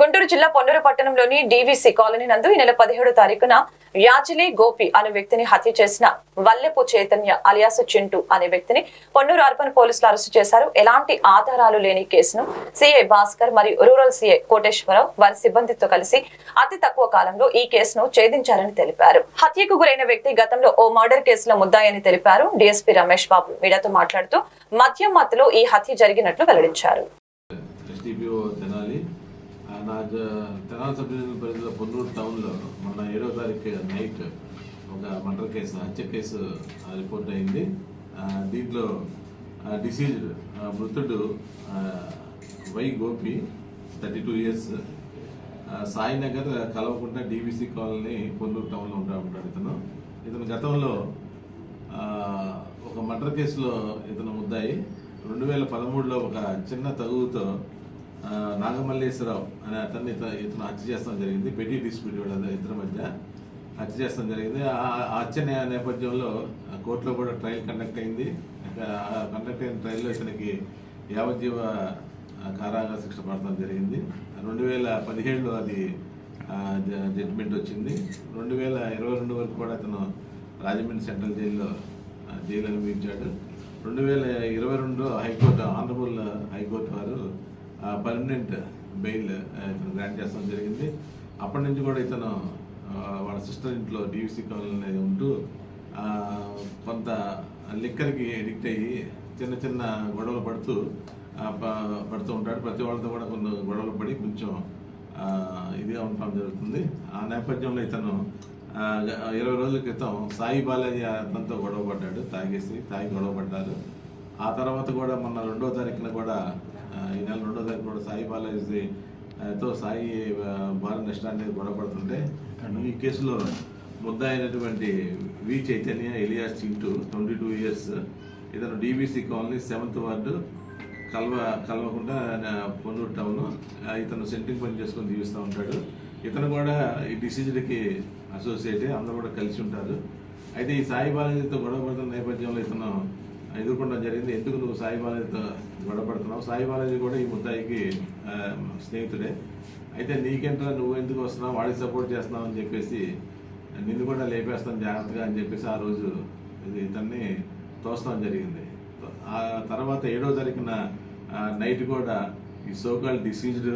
గుంటూరు జిల్లా పొన్నూరు పట్టణంలోని DVC colony నందు ఈ నెల పదిహేడు తారీఖున యాచిలి గోపి అనే వ్యక్తిని హత్య చేసిన వల్లెపు చైతన్య అలియాసు చింటూ అనే వ్యక్తిని పొన్నూరు అర్బన్ పోలీసులు అరెస్టు చేశారు. ఎలాంటి ఆధారాలు లేని కేసును సిఐ భాస్కర్ మరియు రూరల్ సిఐ కోటేశ్వరరావు వారి సిబ్బందితో కలిసి అతి తక్కువ కాలంలో ఈ కేసును ఛేదించారని తెలిపారు. హత్యకు గురైన వ్యక్తి గతంలో ఓ మర్డర్ కేసులో ముద్దాయని తెలిపారు. డిఎస్పీ రమేష్ బాబు మీడియాతో మాట్లాడుతూ మద్యం మత్తులో ఈ హత్య జరిగినట్లు వెల్లడించారు. నా జ- తెనాలి సబ్ డివిజన్ పరిధిలో పొన్నూరు టౌన్లో మొన్న ఏడవ తారీఖు నైట్ ఒక మర్డర్ కేసు హత్య కేసు రిపోర్ట్ అయింది. దీంట్లో డిసీజ్డ్ మృతుడు Y Gopi thirty two years Sainagar కలవకుండా డీవీసీ కాలనీ పొన్నూరు టౌన్లో ఉంటా ఉంటాడు ఇతను. ఇతను గతంలో ఒక మర్డర్ కేసులో ఇతను ముద్దాయి. రెండు వేల పదమూడులో ఒక చిన్న తగువుతో నాగమల్లేశ్వరరావు అనే అతన్ని ఇతను హత్య చేస్తాం జరిగింది. పెట్టి డిస్ప్యూట్ వీళ్ళ ఇద్దరి మధ్య హత్య చేస్తాం జరిగింది. ఆ హత్య నేపథ్యంలో కోర్టులో కూడా ట్రయల్ కండక్ట్ అయింది. కండక్ట్ అయిన ట్రయల్లో ఇతనికి యావజ్జీవ కారాగా శిక్ష పడటం జరిగింది. రెండు వేల పదిహేడులో అది జడ్జిమెంట్ వచ్చింది. రెండు వేల ఇరవై రెండు వరకు కూడా అతను రాజమండ్రి సెంట్రల్ జైల్లో జైలు అనుభవించాడు. రెండు వేల ఇరవై రెండులో high court honourable high court వారు పర్మనెంట్ బెయిల్ ఇతను గ్రాంట్ చేస్తాం జరిగింది. అప్పటి నుంచి కూడా ఇతను వాళ్ళ సిస్టర్ ఇంట్లో డీవీసీ కాలనీ ఉంటూ కొంత లిక్కర్కి ఎడిక్ట్ అయ్యి చిన్న చిన్న గొడవలు పడుతూ ప- పడుతూ ఉంటాడు. ప్రతి వాళ్ళతో కూడా కొన్ని గొడవలు పడి కొంచెం ఇదిగా ఉండటం జరుగుతుంది. ఆ నేపథ్యంలో ఇతను ఇరవై రోజుల క్రితం సాయి బాలాజీ అతనితో గొడవ పడ్డాడు తాగేసి తాగి గొడవ పడ్డారు ఆ తర్వాత కూడా మొన్న రెండో తారీఖున కూడా ఈ నెల రెండో తారీఖు కూడా సాయి బాలాజీ తో సాయి ఆ, భారీ నష్టాన్ని గొడవ పడుతుంటే ఈ కేసులో ముద్ద అయినటువంటి V Chaitanya alias Chintu twenty two years. ఇతను డీబీసీ కాలనీ సెవెంత్ వార్డు కల్వ కల్వకుండా ఆ, పొన్నూరు టౌన్. ఇతను సెంటింగ్ పని చేసుకొని జీవిస్తూ ఉంటాడు. ఇతను కూడా ఈ డిసీజ్డ్కి అసోసియేట్ అందరూ కూడా కలిసి ఉంటారు. అయితే ఈ సాయి బాలాజీతో గొడవ పడుతున్న నేపథ్యంలో ఇతను ఎదుర్కొనడం జరిగింది. ఎందుకు నువ్వు సాయి బాలాజీతో గొడవపడుతున్నావు? సాయి బాలాజీ కూడా ఈ ముద్దాయికి స్నేహితుడే. అయితే నీకేంట్రా నువ్వు ఎందుకు వస్తున్నావు? వాడికి సపోర్ట్ చేస్తున్నావు అని చెప్పేసి నిన్ను కూడా లేపేస్తాను జాగ్రత్తగా అని చెప్పేసి ఆ రోజు ఇది ఇతన్ని తోస్తాం జరిగింది. ఆ తర్వాత ఏడో జరిగిన నైట్ కూడా ఈ సోకాల్ డిసీజ్డ్